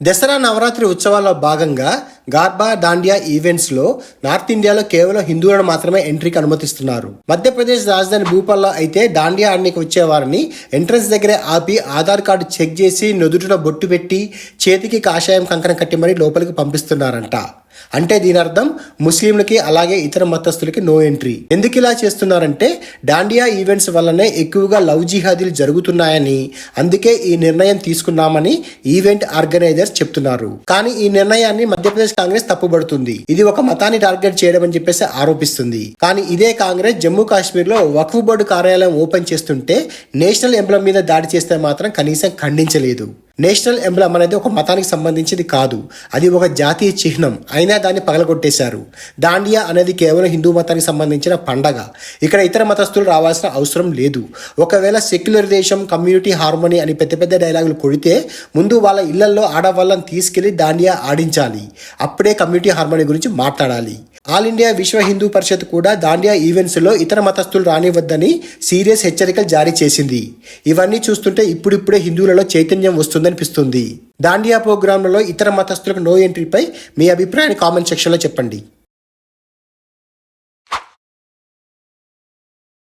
దసరా నవరాత్రి ఉత్సవాల్లో భాగంగా గార్బా దాండియా ఈవెంట్స్లో నార్త్ ఇండియాలో కేవలం హిందువులను మాత్రమే ఎంట్రీకి అనుమతిస్తున్నారు. మధ్యప్రదేశ్ రాజధాని భూపాల్లో అయితే దాండియా ఆడనికి వచ్చే వారిని ఎంట్రన్స్ దగ్గరే ఆపి ఆధార్ కార్డు చెక్ చేసి నుదుటిలో బొట్టు పెట్టి చేతికి కాషాయం కంకణం కట్టి మరీ లోపలికి పంపిస్తున్నారంట. అంటే దీని అర్థం ముస్లింలకి అలాగే ఇతర మతస్థులకి నో ఎంట్రీ ఎందుకు ఇలా చేస్తున్నారంటే డాండియా ఈవెంట్స్ వల్లనే ఎక్కువగా లవ్ జిహాదీలు జరుగుతున్నాయని అందుకే ఈ నిర్ణయం తీసుకున్నామని ఈవెంట్ ఆర్గనైజర్స్ చెప్తున్నారు. కానీ ఈ నిర్ణయాన్ని మధ్యప్రదేశ్ కాంగ్రెస్ తప్పుబడుతుంది. ఇది ఒక మతాన్ని టార్గెట్ చేయడం అని చెప్పేసి ఆరోపిస్తుంది. కానీ ఇదే కాంగ్రెస్ జమ్మూ కాశ్మీర్లో వక్ఫ్ బోర్డు కార్యాలయం ఓపెన్ చేస్తుంటే నేషనల్ ఎంప్లాయ్ మీద దాడి చేస్తే మాత్రం కనీసం ఖండించలేదు. నేషనల్ ఎంబ్లమ్ అనేది ఒక మతానికి సంబంధించింది కాదు. అది ఒక జాతీయ చిహ్నం. అయినా దాన్ని పగలగొట్టేశారు. దాండియా అనేది కేవలం హిందూ మతానికి సంబంధించిన పండగ. ఇక్కడ ఇతర మతస్థులు రావాల్సిన అవసరం లేదు. ఒకవేళ సెక్యులర్ దేశం కమ్యూనిటీ హార్మోనీ అని పెద్ద పెద్ద డైలాగులు కొడితే ముందు వాళ్ళ ఇళ్ళలో ఆడవాళ్ళని తీసుకెళ్ళి దాండియా ఆడించాలి. అప్పుడే కమ్యూనిటీ హార్మోనీ గురించి మాట్లాడాలి. ఆల్ ఇండియా విశ్వ హిందూ పరిషత్ కూడా దాండియా ఈవెంట్స్లో ఇతర మతస్థులు రానివద్దని సీరియస్ హెచ్చరికలు జారీ చేసింది. ఇవన్నీ చూస్తుంటే ఇప్పుడిప్పుడే హిందువులలో చైతన్యం వస్తుందనిపిస్తుంది. దాండియా ప్రోగ్రాంలలో ఇతర మతస్థులకు నో ఎంట్రీపై మీ అభిప్రాయాన్ని కామెంట్ సెక్షన్లో చెప్పండి.